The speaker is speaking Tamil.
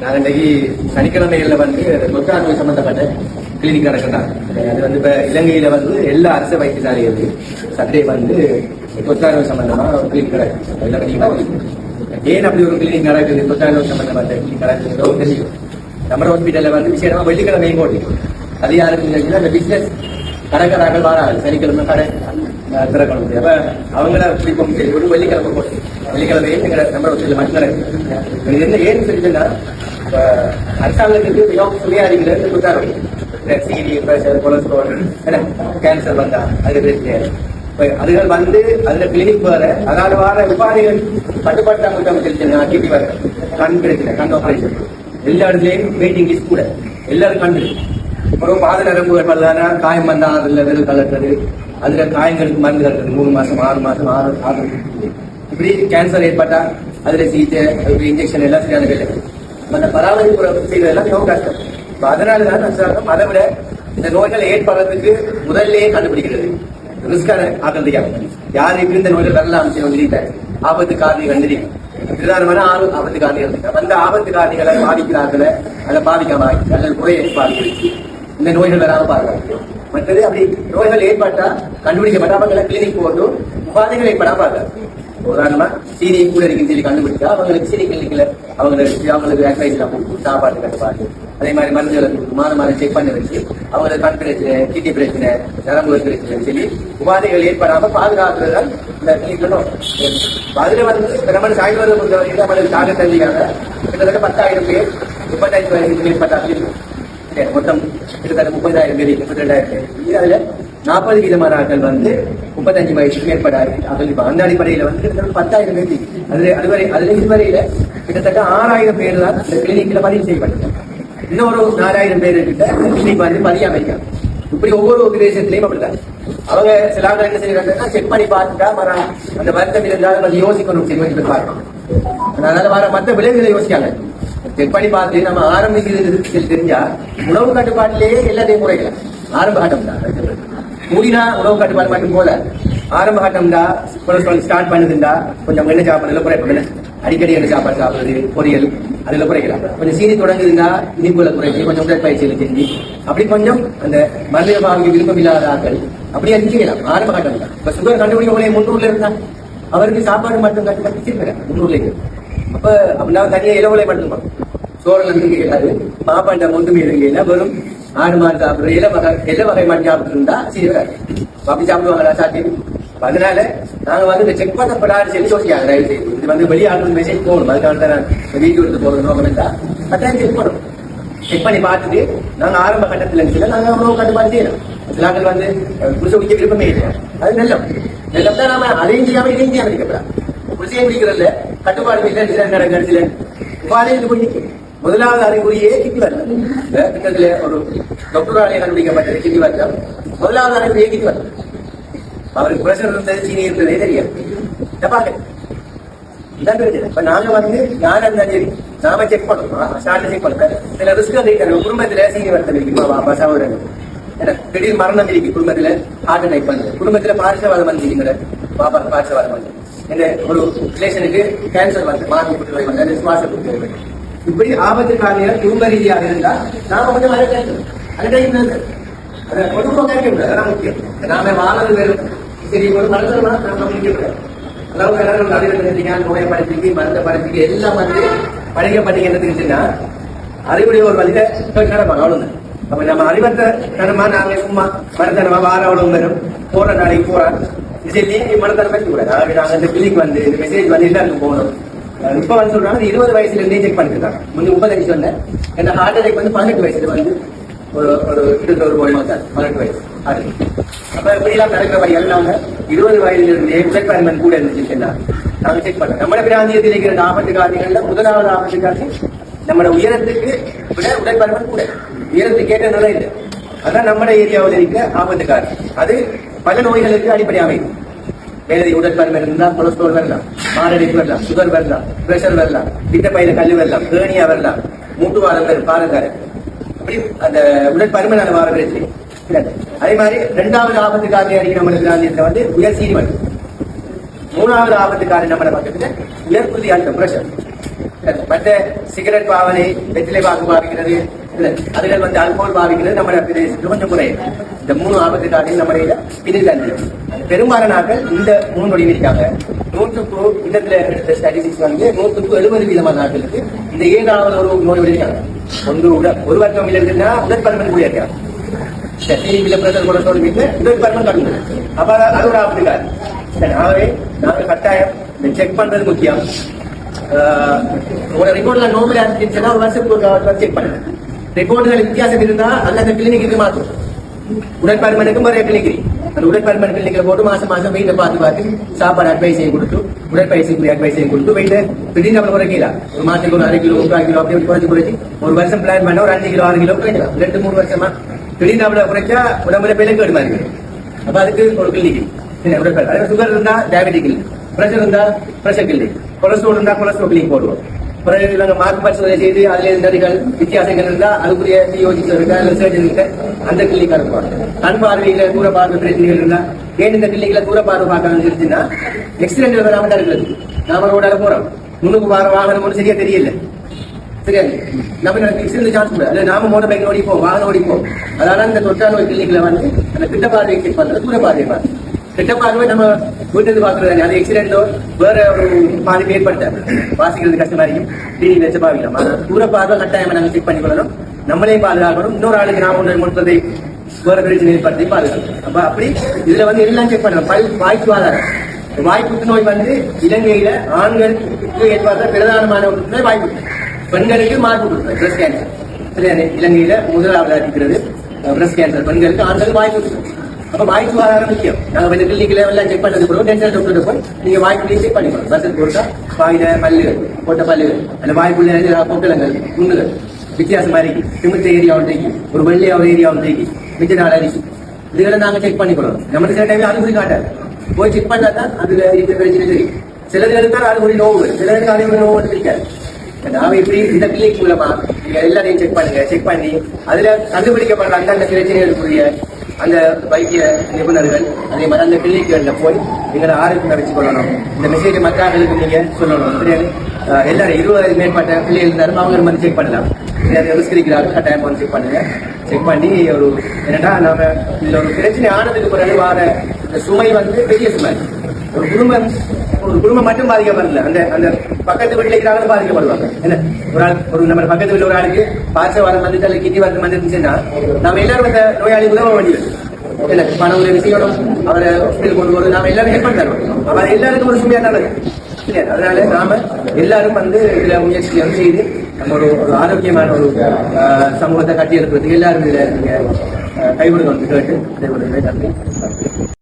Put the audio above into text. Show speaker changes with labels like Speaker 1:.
Speaker 1: நான் இன்றைக்கு சனிக்கிழமைகளில் வந்து தொற்றா நோய் சம்பந்தப்பட்ட கிளினிக் நடக்கிறாங்க அது வந்து இப்போ இலங்கையில வந்து எல்லா அரசு வைத்தியசாலைகளுக்கும் சண்டே வந்து தொற்றா நோய் சம்பந்தமா ஒரு கிளினிக் நடக்குது. ஏன் அப்படி ஒரு கிளினிக் நடக்குது? தொற்றா நோய் சம்பந்தப்பட்ட கிளினிக் நடக்குது தெரியும். நம்ம ஹாஸ்பிட்டல்ல வந்து விசேஷமா வெள்ளிக்கிழமையும் போட்டி. அது யாருக்கு அந்த பிசினஸ் கடைக்காரர்கள் வராது சனிக்கிழமை கடை திறக்கணும். அப்ப அவங்கள பிடிக்கும் ஒரு வெள்ளிக்கிழமை போட்டு. வெள்ளிக்கிழமையும் எங்க நம்ம ஹாஸ்பிட்டல் மட்டும் நடக்குது இது என்ன ஏன்னு சொல்லிட்டுன்னா இப்ப அரசாங்கத்துக்கு மிகவும் சுமையாரிகள் கொடுத்தாரு. சீனி பிரஷர் கொலஸ்ட்ரால் கேன்சர் வந்தா அது பிரச்சனை இப்ப அதுகள் வந்து அதுல கிளினிக் வர அதாவது வர உபாதைகள் கட்டுப்பாட்டாங்க தெரிஞ்சு கிட்டி வர கண் பிரச்சனை கண் ஆபரேஷன் எல்லா இடத்துலயும் வெயிட்டிங் லிஸ்ட் கூட. எல்லாரும் கண்டு அப்புறம் பாத நரம்புகள் பல்லானா காயம் வந்தா அதுல வெறும் கலட்டுறது அதுல காயங்களுக்கு மருந்து கட்டுறது மூணு மாசம் ஆறு மாசம் ஆறு ஆறு இப்படி கேன்சர் ஏற்பட்டா அதுல சிகிச்சை அதுக்கு இன்ஜெக்ஷன் எல்லாம் சரியான வேலை அந்த பராமரிப்பு செய்வதெல்லாம் மிகவும் கஷ்டம். இப்ப அதனால தான் நான் அதை விட இந்த நோய்கள் ஏற்படுறதுக்கு முதல்லயே கண்டுபிடிக்கிறது. ரிஸ்கான யார் யாருக்கு இந்த நோய்கள் வரலாம் சொல்லிட்டு ஆபத்து காரணி கண்டிருக்கும் பிரதானமான ஆறு ஆபத்து காரணிகள் அந்த ஆபத்து காரணிகளை பாதிக்கிறார்கள அதை பாதிக்காம அல்லது குறைய பாதிக்கிறது இந்த நோய்கள் வராமல் பாருங்க மற்றது அப்படி நோய்கள் ஏற்பட்டா கண்டுபிடிக்க அவங்களை கிளினிக் போட்டு உபாதைகள் ஏற்படாம பாருங்க உதாரணமா சீனி கூட இருக்கு சீனி கண்டுபிடிச்சா அவங்களுக்கு சீனி கிளினிக்ல அவங்களுக்கு அவங்களுக்கு அட்வைஸ் சாப்பாடு கட்டுப்பாடு. அதே மாதிரி மருந்துகளை மாதம் மாதம் செக் பண்ண வச்சு அவங்களுக்கு கண் பிரச்சனை கிட்னி பிரச்சனை நரம்பு பிரச்சனை சொல்லி உபாதைகள் ஏற்படாம பாதுகாக்கிறது தான் இந்த கிளினிக்ல அதுல வந்து நம்ம சாய்வதை பொறுத்தவரைக்கும் நம்மளுக்கு தாக தள்ளிக்காக கிட்டத்தட்ட பத்தாயிரம் பேர் முப்பத்தாயிரம் வயசுக்கு மேற்பட்ட இருக்கும் மொத்தம் கிட்டத்தட்ட முப்பதாயிரம் பேர் முப்பத்தி ரெண்டாயிரம் பேர். அதுல நாற்பது விதமான ஆட்கள் வந்து முப்பத்தஞ்சு வயசுக்கு மேற்பட்ட ஆட்கள் இப்ப அந்த அடிப்படையில வந்து கிட்டத்தட்ட பத்தாயிரம் பேர் இருக்கு. அதுல அதுவரை அதுல இதுவரையில கிட்டத்தட்ட ஆறாயிரம் பேர் தான் இந்த கிளினிக்ல பதிவு செய்யப்பட்டிருக்காங்க. இன்னொரு நாலாயிரம் பேர் கிட்ட கிளினிக் வந்து பதிய அமைக்கிறாங்க. இப்படி ஒவ்வொரு உபதேசத்திலையும் அப்படிதான். அவங்க சில ஆண்டு என்ன செய்யறாங்கன்னா செக் பண்ணி பார்த்துட்டா மரம் அந்த வருத்தம் இருந்தாலும் அதை யோசிக்கணும். சரி கொஞ்சம் பார்க்கணும். அதனால வர மற்ற விளைவுகளை யோசிக்காங்க செக் பண்ணி பார்த்து நம்ம ஆரம்பிக்கிறது தெரிஞ்சா உணவு கட்டுப்பாட்டிலேயே எல்லாத்தையும் குறைக்கலாம். ஆரம்ப கட்டம் தான். கூடினா உணவு கட்டுப்பாடு மட்டும் போல. ஆரம்ப கட்டம்டா கொலஸ்ட்ரால் ஸ்டார்ட் பண்ணுதுண்டா. கொஞ்சம் எண்ணெய் சாப்பிடுறதுல குறைப்படும் அடிக்கடி என்ன சாப்பாடு சாப்பிடுறது பொரியல் அதில் குறைக்கலாம். கொஞ்சம் சீனி தொடங்குதுன்னா இனிப்புல குறைச்சி கொஞ்சம் உடற்பயிற்சியில் செஞ்சு. அப்படி கொஞ்சம் அந்த மருந்து பாவிக்க விருப்பம் இல்லாத ஆட்கள் அப்படியே அறிஞ்சிக்கலாம் செய்யலாம் ஆரம்ப கட்டம் தான் இப்போ சுகர் கண்டுபிடிக்க உடைய முன்னூறுல இருந்தா அவருக்கு சாப்பாடு மட்டும் கட்டுப்பாடு வச்சிருக்கிறேன் முன்னூறுல அப்போ அப்படின்னா தனியாக இலவலை மட்டும் சோறுல இருந்து கேட்காது மாப்பாண்ட ஒன்றுமே இருக்கையில வெறும் ஆடு மாடு சாப்பிடுற இல வகை எல்லா வகை மாடு சாப்பிட்டு இருந்தா சரி அப்படி சாப்பிடுவாங்களா சாத்தியம் அதனால நாங்க வந்து இந்த செக் பண்ணப்படாது சொல்லி யோசிக்காங்க தயவு செய்து. இது வந்து வெளியாடுறது மெசேஜ் போகணும். அதுக்காக தான் நான் வீடியோ எடுத்து போறது நோக்கம் இருந்தா. அதான் செக் பண்ணணும் செக் பண்ணி பார்த்துட்டு நாங்க ஆரம்ப கட்டத்துல இருந்துச்சுல நாங்க உணவு கட்டுப்பாடு செய்யணும் நாங்கள் வந்து புதுசு குடிக்க விருப்பமே இல்லை. அது நல்லம் நல்லம் தான் நாம அதையும் செய்யாம இதையும் செய்யாம இருக்கப்படா. புதுசையும் பிடிக்கிறதுல கட்டுப்பாடு இல்லை சில நேரங்கள் சில உபாதையில் போய் முதலாவது அறிகுறியே கிட்னி வரலாம் கிட்டத்துல ஒரு டாக்டராலே கண்டுபிடிக்கப்பட்டது கிட்னி முதலாவது அறிகுறியே கிட்னி அவருக்கு பிரஷர் இருந்தது சீனி இருந்ததே தெரியாது. தப்பாக இப்ப நாங்க வந்து யாரா இருந்தாலும் சரி. நாம செக் பண்ணுறோம் செக் பண்ணுறோம் சில ரிஸ்க் வந்து குடும்பத்துல சீனி வருத்தம் இருக்குமா பாப்பா சகோதரன் ஏன்னா திடீர் மரணம் இருக்கு குடும்பத்துல. ஹார்ட் அட்டாக் பண்ணுது குடும்பத்துல பார்சவாதம் வந்து பாப்பா பார்சவாதம் வந்து. என்ன ஒரு ரிலேஷனுக்கு கேன்சர் வந்து மார்பு புற்றுநோய் வந்து சுவாச புற்றுநோய் இப்படி ஆபத்து காலையில குடும்ப ரீதியாக இருந்தால் நாம கொஞ்சம் அலட்சியம் அலட்சியம் அதை குடும்பம் கேட்க கூடாது அதான் முக்கியம். நாம வாழ்றது வேறு சரி ஒரு மருத்துவமா நாம கவனிக்க கூடாது அதாவது எல்லாரும் அறிவுறுத்தீங்க நோயை படிச்சுக்கு மருந்த படிச்சுக்கு எல்லாம் வந்து படிக்கப்பட்டீங்கன்னு தெரிஞ்சுன்னா அறிவுடைய ஒரு வழியில போய் அவ்வளவுதான். அப்ப நம்ம அறிவத்தை தனமா நாங்க சும்மா மருந்தனமா வார அவ்வளவு வரும் போற நாளைக்கு போறோம் சொல்லி மருந்தனம் பற்றி கூட அதாவது நாங்க இந்த கிளினிக் வந்து இந்த மெசேஜ் வந்து எல்லாருக்கும் போகணும். இப்ப வந்து சொல்றாங்க இருபது வயசுல இருந்தே செக் பண்ணிருக்காங்க முந்தி முப்பத்தஞ்சு சொன்னேன். இந்த ஹார்ட் அட்டாக் வந்து பதினெட்டு வயசுல வந்து ஒரு ஒரு கிட்டத்தட்ட ஒரு கோடி சார் பதினெட்டு வயசு. அது. அப்ப இப்படி எல்லாம் நடக்கிற வழி எல்லாம் இருபது வயதுல இருந்தே உடற்பருமன் கூட இருந்துச்சுன்னா நாங்க செக் பண்ணோம். நம்ம பிராந்தியத்தில் இருக்கிற ஆபத்து காரணிகள்ல முதலாவது ஆபத்து காரணி நம்ம உயரத்துக்கு விட உடற்பருமன் கூட. உயரத்துக்கு ஏற்ற நிலை இல்லை. அதான் நம்ம ஏரியாவில் இருக்கிற ஆபத்து காரணி. அது பல நோய்களுக்கு அடிப்படை அமைக்கும் மேலதி உடற்பருமன் இருந்தா கொலஸ்ட்ரால் வரலாம் மாரடைப்பு வரலாம் சுகர் வரலாம் பிரஷர் வரலாம் பித்த பயிர கல் வரலாம் கேணியா வரலாம் மூட்டு வரும் பாருங்க. அப்படி அந்த உடற்பருமனால வார பிரச்சனை அதே மாதிரி இரண்டாவது ஆபத்து காரணி அறிக்கை நம்மளுக்கு வந்து உயர் சீனிவன் மூணாவது ஆபத்து காரணி நம்மளை பக்கத்துல உயர் புதிய அழுத்தம் பிரஷர் மற்ற சிகரெட் பாவனை வெற்றிலை பாக்கு பாவிக்கிறது இல்ல, அதுல வந்து அல்கோல் பாவிக்கிறது நம்ம பிரதேசத்தில் கொஞ்சம் குறையும் இந்த மூணு ஆபத்து காட்டில் நம்ம பின்னில் பெரும்பாலான நாட்கள் இந்த மூணு நொடி நூற்றுக்கு இடத்துல எடுத்த ஸ்டாட்டிஸ்டிக்ஸ் வந்து நூற்றுக்கு எழுபது வீதமான நாட்களுக்கு இந்த ஏழாவது ஒரு நோய் இருக்காங்க ஒன்று உட- ஒரு வருஷம் இருக்குன்னா உடற்பருமன் கூட இருக்காங்க சரி பிரதர் கூட சொல்லி உடற்பருமன் கட்டுங்க. அப்ப அது- ஒரு ஆபத்து காது ஆகவே நாங்கள் கட்டாயம் செக் பண்றது முக்கியம். ஒரு உங்களோட ரிப்போர்ட்ல நோம்பு இருந்துச்சுன்னா ஒரு வருஷத்துக்கு ஒரு செக் பண்ணுங்க. ரெக்கார்டுகள் வித்தியாசம் இருந்தா அல்ல அந்த கிளினிக்கு மாற்றும் உடற்பருமனுக்கு நிறைய கிளினிக் அந்த உடற்பருமன் கிளினிக்கில் போட்டு மாசம் மாசம் வெயிட்டை பார்த்து பார்த்து சாப்பாடு அட்வைஸையும் கொடுத்து உடற்பயிற்சிக்குரிய அட்வைஸையும் கொடுத்து வெயிட்டை திடீர்னு நம்ம குறைக்கலாம் ஒரு மாசத்துக்கு ஒரு அரை கிலோ முக்கால் கிலோ அப்படி குறைஞ்சு குறைச்சி ஒரு வருஷம் பிளான் பண்ண ஒரு அஞ்சு கிலோ ஆறு கிலோ குறைக்கலாம். ரெண்டு மூணு வருஷமா. திடீர்னு நம்மள குறைச்சா உடம்புல பெருங்கேடு மாதிரி அப்ப அதுக்கு ஒரு கிளினிக் உடற்பயிற்சி. சுகர் இருந்தா டயபெட்டிக் கிளினிக் பிரஷர் இருந்தா பிரஷர் கிளினிக் கொலஸ்ட்ரால் இருந்தா கொலஸ்ட்ரால் கிளினிக் போடுவோம். பிறகு நாங்கள் மார்க் பரிசோதனை செய்து அதில் நடிகள் வித்தியாசங்கள் இருந்தால் அதுக்குரிய பிஓஜிஸ் இருக்கா இல்லை சர்ஜன் இருக்கா அந்த கிளினிக் அனுப்புவாங்க. கண் பார்வையில் தூர பார்வை பிரச்சனைகள் இருந்தால் ஏன் இந்த கிளினிக்ல தூர பார்வை பார்க்கணும்னு இருந்துச்சுன்னா எக்ஸிடென்ட் வராம இருக்கிறது நாம ரோடால போறோம். முன்னுக்கு வார வாகனம் ஒன்றும் சரியா தெரியல. சரியா நம்ம எக்ஸிடென்ட் சான்ஸ் கூட இல்ல நாம மோட்டர் பைக் ஓடிப்போம் வாகனம் ஓடிப்போம். அதனால இந்த தொற்றா நோய் கிளினிக்ல வந்து அந்த கிட்ட பார்வை செக் பண்ணுறது தூர பார்வை பார்த்து கெட்ட பார்வை நம்ம வீட்டுக்கு பாக்குறது அது எக்ஸிடென்டோ வேற ஒரு பாதிப்பு ஏற்படுத்தாது வாசிக்கிறது கஷ்டமா இருக்கும் டிவி வச்சு பாவிக்கலாம். ஆனா தூர பார்வை கட்டாயம் நாங்க செக் பண்ணி கொள்ளணும் நம்மளே பாதுகாக்கணும். இன்னொரு ஆளுக்கு நாம ஒன்று கொடுத்ததை வேற பிரச்சனை ஏற்படுத்தி பாதுகாக்கணும். அப்ப அப்படி இதுல வந்து எல்லாம் செக் பண்ணணும். பல் வாய்ப்பு ஆதாரம் வாய் புற்றுநோய் வந்து இலங்கையில ஆண்களுக்கு ஏற்படுற பிரதானமான ஒரு புற்றுநோய் வாய் புற்றுநோய் பெண்களுக்கு மார்பு புற்றுநோய் பிரஸ்ட் கேன்சர் இலங்கையில முதலாவது இருக்கிறது. பிரஸ்ட் கேன்சர் பெண்களுக்கு ஆண்களுக்கு வாய் புற்றுநோய் அப்போ வாய்ப்பு வர முக்கியம் நாங்க வந்து கிளினிக்ல எல்லாம் செக் பண்ணது பிறகு டென்டல் டாக்டர் போய் நீங்க வாய்க்குள்ளேயே செக் பண்ணிக்கணும் பஸ்ஸில் ஒருக்கா வாயில பல்லுகள் போட்ட பல்லுகள் அந்த வாய்ப்புள்ள பொட்டலங்கள் புண்ணுகள் வித்தியாசமா இருக்கு. திமித்த ஏரியாவும் ஒன்றைக்கு ஒரு வெள்ளையாவோட ஏரியாவும் ஏரியா மிச்ச நாள் அரிசி. இதுகளை நாங்க செக் பண்ணிக்கிறோம். நம்மளுக்கு சில டைம் அனுமதி காட்டாது போய் செக் பண்ணா தான் அதுல இருக்கிற பிரச்சனை தெரியும். சிலது எடுத்தால் அது நோவு வரும். சிலருக்கு அது நோவு இருக்காது. நாம இப்படி இந்த கிளினிக் மூலமா நீங்க எல்லாரையும் செக் பண்ணுங்க செக் பண்ணி அதுல கண்டுபிடிக்கப்படுற அந்தந்த பிரச்சனைகளுக்குரிய அந்த வைத்திய நிபுணர்கள் அதே மாதிரி அந்த கிளினிக்குகள்ல போய் எங்களை ஆரோக்கியம் வச்சு கொள்ளணும். இந்த மெசேஜ் மற்ற ஆளுகளுக்கு நீங்க சொல்லணும். எல்லாரும் இருபது மேற்பட்ட பிள்ளைகள் இருந்தாலும் அவங்க வந்து செக் பண்ணலாம். ரிஸ்க் இருக்கிறார்கள் கட்டாயம் வந்து செக் பண்ணுங்க. செக் பண்ணி ஒரு என்னன்னா நாம இதுல ஒரு பிரச்சனை ஆனதுக்கு பிறகு வர இந்த சுமை வந்து பெரிய சுமை. ஒரு குடும்பம் ஒரு குடும்பம் மட்டும் பாதிக்கப்படல. அந்த அந்த பக்கத்து வீட்டில் இருக்கிறாங்களும் பாதிக்கப்படுவாங்க. என்ன? ஒரு ஆள் ஒரு நம்ம பக்கத்து வீட்டுல ஒரு ஆளுக்கு பாசவாதம் வந்து அல்ல கிட்டி வந்து வந்துருந்துச்சுன்னா நம்ம எல்லாரும் அந்த நோயாளி உதவ வேண்டியது. என்ன? பண உதவி செய்யணும் அவரை ஹாஸ்பிட்டல் கொண்டு போகிறது நாம எல்லாரும் ஹெல்ப் பண்ணணும் அவர் எல்லாருக்கும் ஒரு சுமையாக நல்லது இல்லையா? அதனால நாம எல்லாரும் வந்து இதுல முயற்சியும் செய்து நம்ம ஒரு ஒரு ஆரோக்கியமான ஒரு சமூகத்தை கட்டி எடுக்கிறதுக்கு எல்லாரும் இதில் நீங்க கைவிடுங்க வந்து கேட்டு நன்றி.